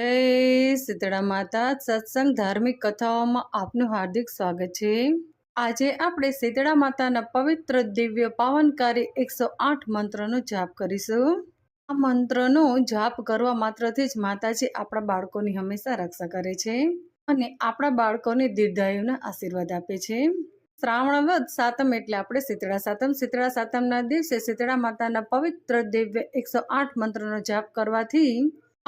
જય શીતળા માતા સત્સંગ ધાર્મિક કથાઓમાં આપનું હાર્દિક સ્વાગત છે. આજે આપણે શીતળા માતાના પવિત્ર દિવ્ય પાવનકારી એકસો આઠ મંત્રનો જાપ કરીશું. આ મંત્રનો જાપ કરવા માત્રથી જ માતાજી આપણા બાળકોની હંમેશા રક્ષા કરે છે અને આપણા બાળકોને દીર્ઘાયુના આશીર્વાદ આપે છે. શ્રાવણ વદ સાતમ એટલે આપણે શીતળા સાતમ. શીતળા સાતમના દિવસે શીતળા માતાના પવિત્ર દિવ્ય એકસો આઠ મંત્રનો જાપ કરવાથી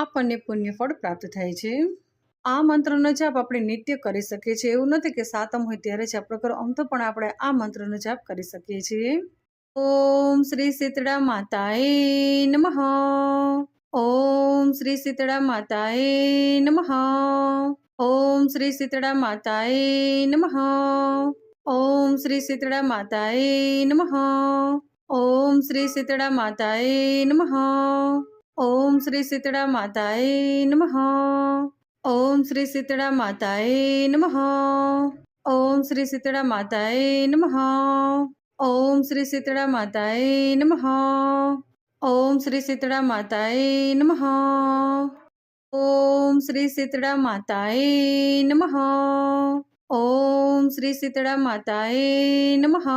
આપણને પુણ્યફળ પ્રાપ્ત થાય છે. આ મંત્રનો જાપ આપણે નિત્ય કરી શકીએ છીએ. એવું નથી કે સાતમ હોય ત્યારે જ આપણે કરો આમ તો પણ આપણે આ મંત્રનો જાપ કરી શકીએ છીએ. ઓમ શ્રી શીતળા માતાએ નમઃ. ઓમ શ્રી શીતળા માતાએ નમઃ. ઓમ શ્રી શીતળા માતાએ નમઃ. ઓમ શ્રી શીતળા માતાએ નમઃ. ઓમ શ્રી શીતળા માતાએ નમઃ. ओम श्री शीतला माताए नमः। ओम श्री शीतला माताए नमः। ओम श्री शीतला माताए नम। ओम श्री शीतला माताए नमः। ओम श्री शीतला माताए नम। ओम श्री शीतला माताए नम। ओम श्री शीतला माताए नमः।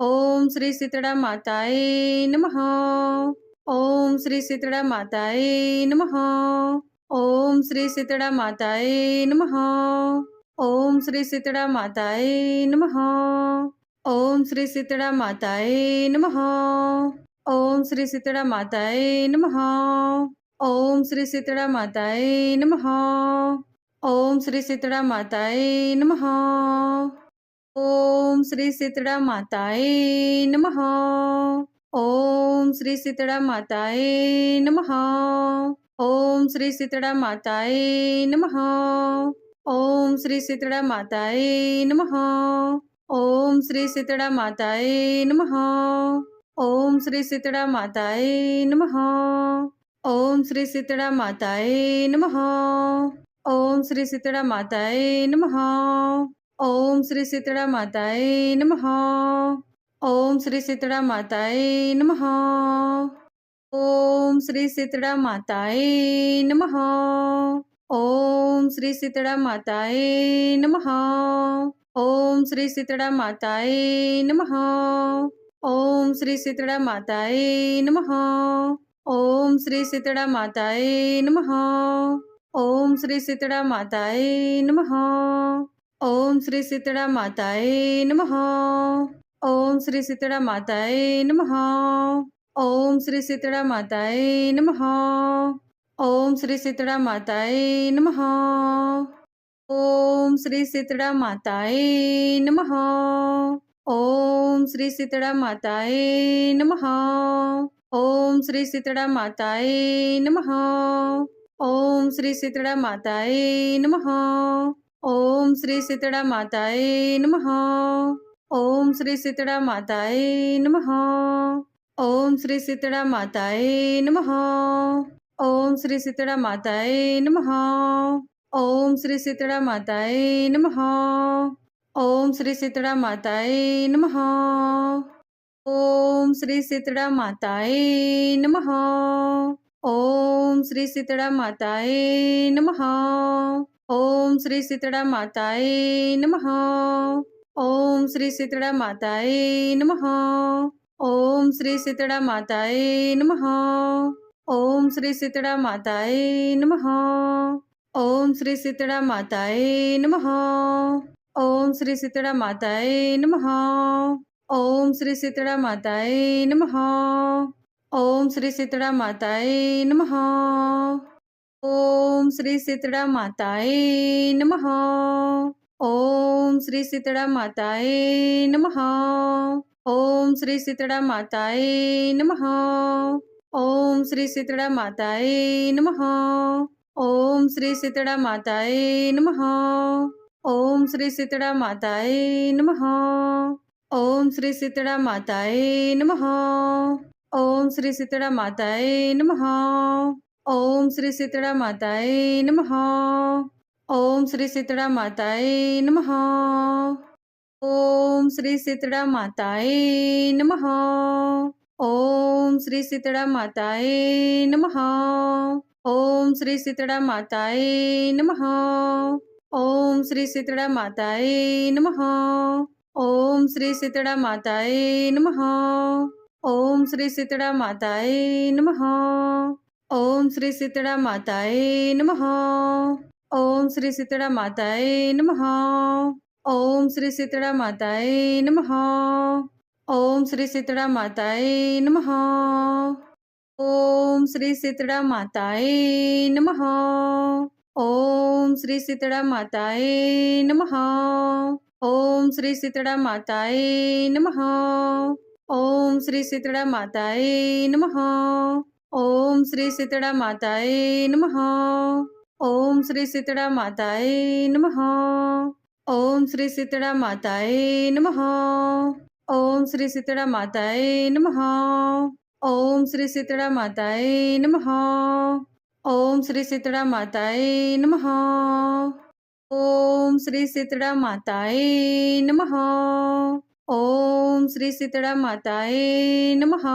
ओम श्री शीतला माताए नमः। ओम श्री शीतला माताए नम। ओम श्री शीतला माताए नम। ओम श्री शीतला माताए नम। ओम श्री शीतला माताए नमः। ओम श्री शीतला माताए नमः। ओम श्री शीतला माताए नम। ओम श्री शीतला माताए नम। ओम श्री सीतड़ा माताए नमः। ओम श्री शीतला माताए नमः। ओम श्री शीतला माताए नमः। ओम श्री शीतला माताए नमः। ओम श्री शीतला माताए नमः। ओम श्री शीतला माताए नमः। ओम श्री शीतला माताए नमः। ओम श्री शीतला माताए नमः। ओम श्री शीतला माताए नमः। ओम श्री सीतड़ा माताए नम। ओम श्री सीतड़ा माताए नम। ओम श्री सीतड़ा माताए नम। ओम श्री सीतड़ा माताए नम। ओम श्री सीतड़ा माताए नम। ओम श्री सीतड़ा माताए नम। ओम श्री सीतड़ा माताए नम। ओम श्री सीतड़ा माताए नमः। ओम श्री सीतड़ा माताए नम। ओम श्री सीतड़ा माताए नम। ओम श्री सीतड़ा माताए नम। ओम श्री सीतड़ा माताए नम। ओम श्री सीतड़ा माताए नम। ओम श्री सीतड़ा माताए नम। ओम श्री सीतड़ा माताए नम। ओम श्री सीतड़ा माताए नम। ओम श्री शीतला माताए नमः। ओम श्री शीतला माताए नमः। ओम श्री शीतला माताए नमः। ओम श्री शीतला माताए नमः। ओम श्री शीतला माताए नमः। ओम श्री शीतला माताए नमः। ओम श्री शीतला माताए नमः। ओम श्री शीतला माताए नमः। ओम श्री शीतला माताए नम। ओम श्री शीतला माताए नम। ओम श्री शीतला माताए नम। ओम श्री शीतला माताए नमः। ओम श्री शीतला माताए नम। ओम श्री शीतला माताए नम। ओम श्री शीतला माताए नम। ओम श्री शीतला माताए नमः। ઓમ શ્રી શીતળા માતાએ નમઃ ઓમ શ્રી શીતળા માતાએ નમઃ ઓમ શ્રી શીતળા માતાએ નમઃ ઓમ શ્રી શીતળા માતાએ નમઃ ઓમ શ્રી શીતળા માતાએ નમઃ ઓમ શ્રી શીતળા માતાએ નમઃ ઓમ શ્રી શીતળા માતાએ નમઃ ઓમ શ્રી શીતળા માતાએ નમઃ ओम श्री शीतड़ा माताए नमः। ओम श्री शीतड़ा माताए नमः। ओम श्री शीतड़ा माताए नमः। ओम श्री शीतड़ा माताए नमः। ओम श्री शीतड़ा माताए नम। ओम श्री शीतड़ा माताए नम। ओम श्री शीतड़ा माताए नमः। ओम श्री शीतड़ा माताए नमः। ओम श्री सीतड़ा माताए नम। ओम श्री सीतड़ा माताए नम। ओम श्री सीतड़ा माताए नम। ओम श्री सीतड़ा माताए नमः। ओम श्री सीतड़ा माताए नमः। ओम श्री सीतड़ा माताए नमः। ओम श्री सीतड़ा माताए नम। ओम श्री सीतड़ा माताए नमः। ओम श्री सीतड़ा माताए नमः। ओम श्री सीतड़ा माताए नमः। ओम श्री सीतड़ा माताए नमः। ओम श्री सीतड़ा माताए नमः। ओम श्री सीतड़ा माताए नमः। ओम श्री सीतड़ा माताए नमः। ओम श्री सीतड़ा माताए नमः।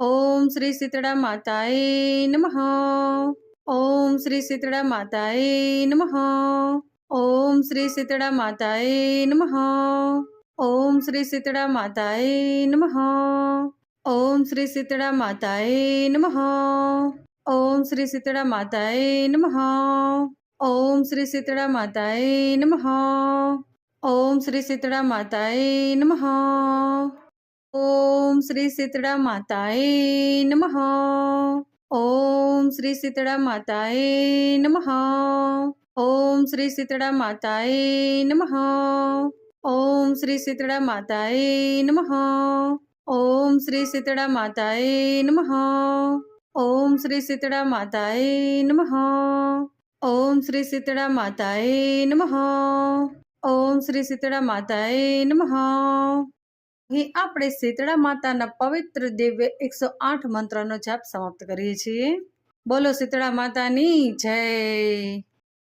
ओम श्री सीतड़ा माताए नमः। ओम श्री शीतला माताए नमः। ओम श्री शीतला माताए नमः। ओम श्री शीतला माताए नमः। ओम श्री शीतला माताए नम। ओम श्री शीतला माताए नमः। ओम श्री शीतला माताए नमः। ओम श्री शीतला माताए नम। ओम श्री सीतड़ा माताए नमः। ઓમ શ્રી શીતળા માતાએ નમઃ ઓમ શ્રી શીતળા માતાએ નમઃ ઓમ શ્રી શીતળા માતાએ નમઃ ઓમ શ્રી શીતળા માતાએ નમઃ ઓમ શ્રી શીતળા માતાએ નમઃ ઓમ શ્રી શીતળા માતાએ નમઃ ઓમ શ્રી શીતળા માતાએ નમઃ અહીં આપણે શીતળા માતાના પવિત્ર દિવ્ય એકસો આઠ મંત્રનો જાપ સમાપ્ત કરીએ છીએ. બોલો શીતળા માતાની જય.